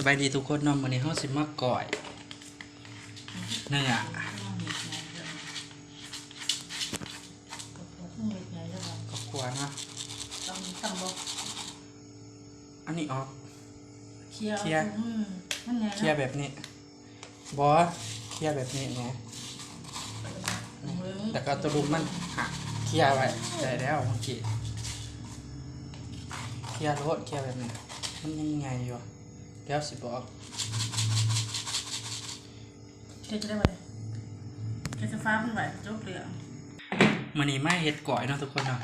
สบายดีทุกคนนาะวันนี้เขาสิมากก่อยเนื้อก็กลัวเนาะอันนี้ออกเคลียร์เคลียร์อืมนั่นไงเคลียร์แบบนี้บอสเคลียร์แบบนี้เนาะแต่ก็ตัวรุมมันหักเคลียร์ไว้ได้แล้วเมื่อกี้เคลียร์รถเคลียร์แบบนี้มันยังไงอยู่ เดี๋ยวสิบอกเคลียร์จะได้ไหมเคลียร์ไฟฟ้าเป็นไหวจบเหลืองมันนี้ไม่เห็ดก่อยเนาะทุกคนเนาะ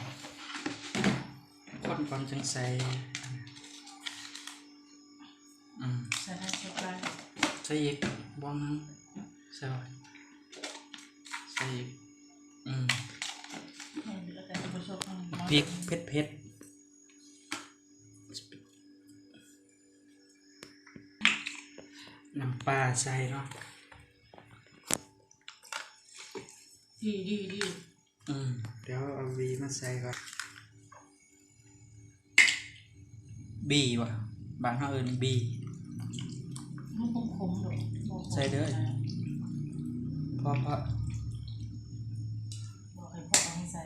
คนก่อนจังใส่อืมใส่ได้ใส่ไปใส่อีกบ้องนึงใส่ไว้ใส่อีกอืมให้เหลือแต่ผู้ชมพริกเผ็ดเผ็ด น้ำปลาใส่เนาะดีดีดีอืมเดี๋ยวเอาบีมาใส่ก่อนบีวะบางเขาเอินบีมันคงขมๆหรอกใส่เด้อเพราะเพราะบอกให้พ่อเอาให้ใส่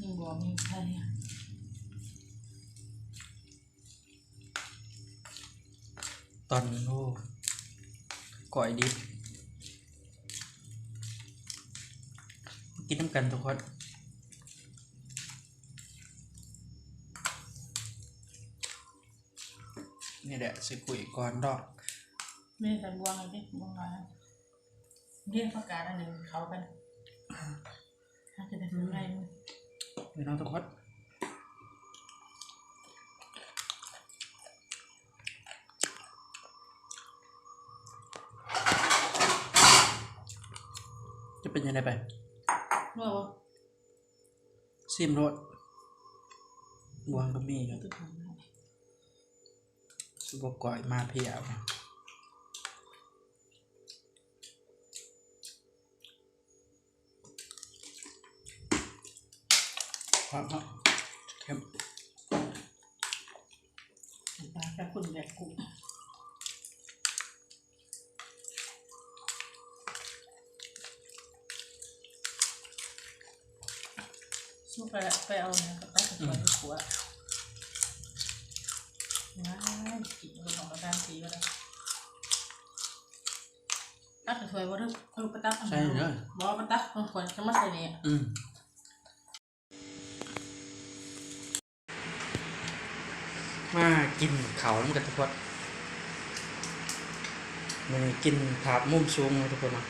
ยิ่งบอกมีใคร ตอนโอ้ก่อยดิบกินน้ำกันทุกคนนี่แหละสิกุยก่อนดอกไม่ได้ใส่บวงเลยดิบวงมาเรียกประกาศอันหนึ่งเขากันถ้าจะได้ถึงไรมั้ยพี่น้องทุกคน จะเป็นยังไงไปเมื่อวะซิมรถบวงก็มีครับตึกของเราสุบก่อยมาเพียวนะเพราะเพราะเข้ม ปลาจะคุณแบบกุ้ง สู้ไปไปเอาเนี่ยกับป้าถึงไปที่ขัวว้ายกินเรื่องของประการสีก็ได้ตักถวยว่าเรื่องเออปะตักอันนั้นบอกว่าปะตักเออควรจะมาใส่เนี่ยอืมมากินเขาวน้ำกันทุกคนมันกินถาบมุมสูงเลยทุกคนนะ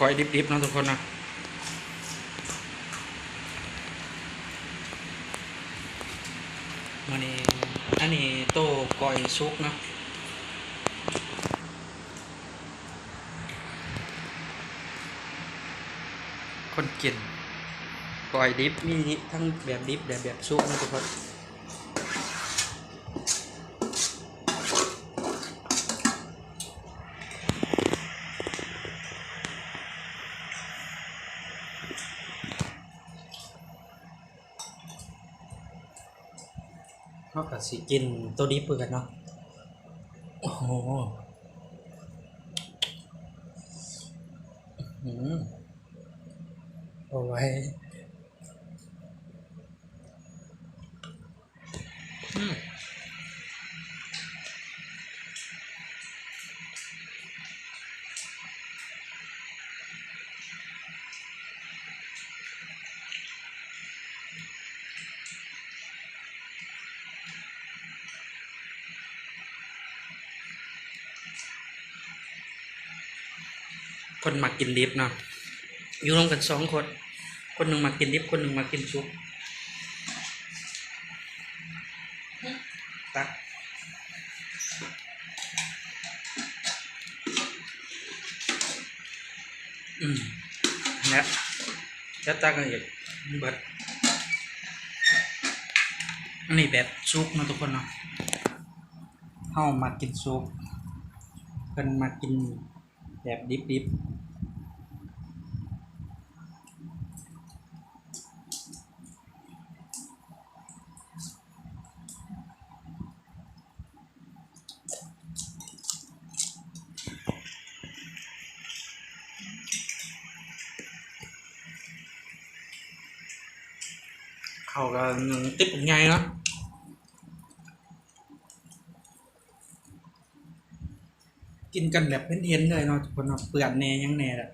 ก้อยดิบๆเนาะทุกคนนะมันนี้อันนี้โต้ก้อยซุกนะคนกินก้อยดิบมีทั้งแบบดิบแบบแบบซุกนะทุกคน สิกินตัวดิบเพื่อกันเนาะ โอ้โหอื้อหือเอาไว้ คนมากินดิบเนาะอยู่ร่วมกันสองคน คนหนึ่งมากินดิบคนหนึ่งมากินซุปตักอืมเนี่ยจะตักกันอีกเบิดอันนี้แบบซุปนะทุกคนเนาะเฮามากินซุปเพิ่นมากิน đẹp deep deep hầu là tiếp tục ngay đó กินกันแบบเพ้นๆเลยเนาะคนเนาะเปลือกแหน่ยังแหน่ละ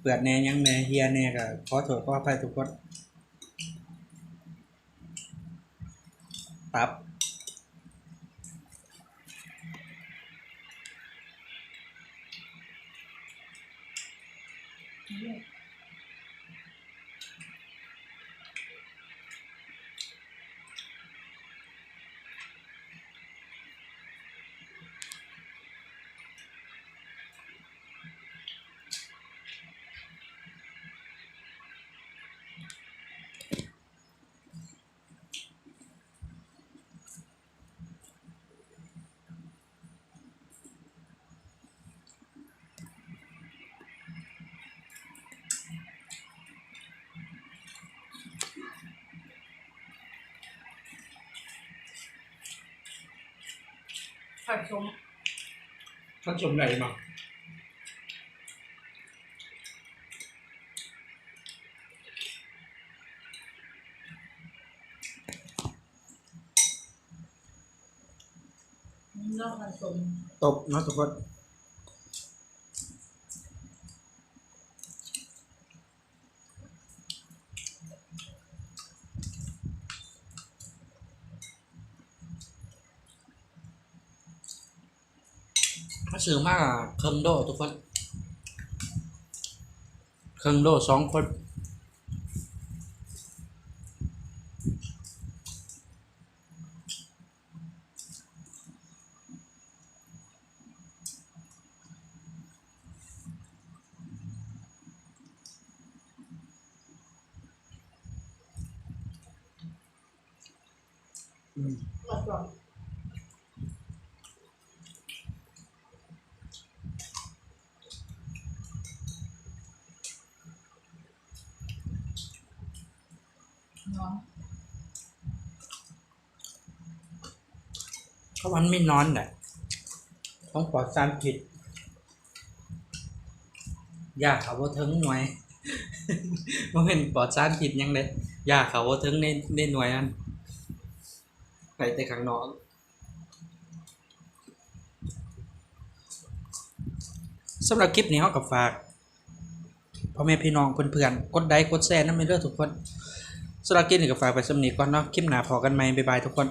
เปลือกแหน่ยังแหน่เฮียแหน่ก็ขอโทษขออภัยทุกคนตับเผัดชมท่านชมไหนมานอกผัดชมตบเนาะทุกคน ซื้อมากอะเครื่องโดทุกคน เครื่องโดสองคนอืม ผัดชมน้อง เขาวันไม่นอนแหละต้องปลอดสารผิดยาเขาว่าถึงหน่วยว่าเป็นปลอดสารผิดหยังเลยยาเขาว่าถึงในในหน่วยนั้นไปแต่ข้างนอกสำหรับคลิปนี้เขากับฝากพ่อแม่พี่น้องเพื่อนๆกดไลค์กดแชร์นั่นเป็นเรื่องทุกคนสำหรับคลิปนี้ก็ฝากไปสำนีก่อนเนาะคลิปหน้าพอกันไหมบ๊ายบายทุกคน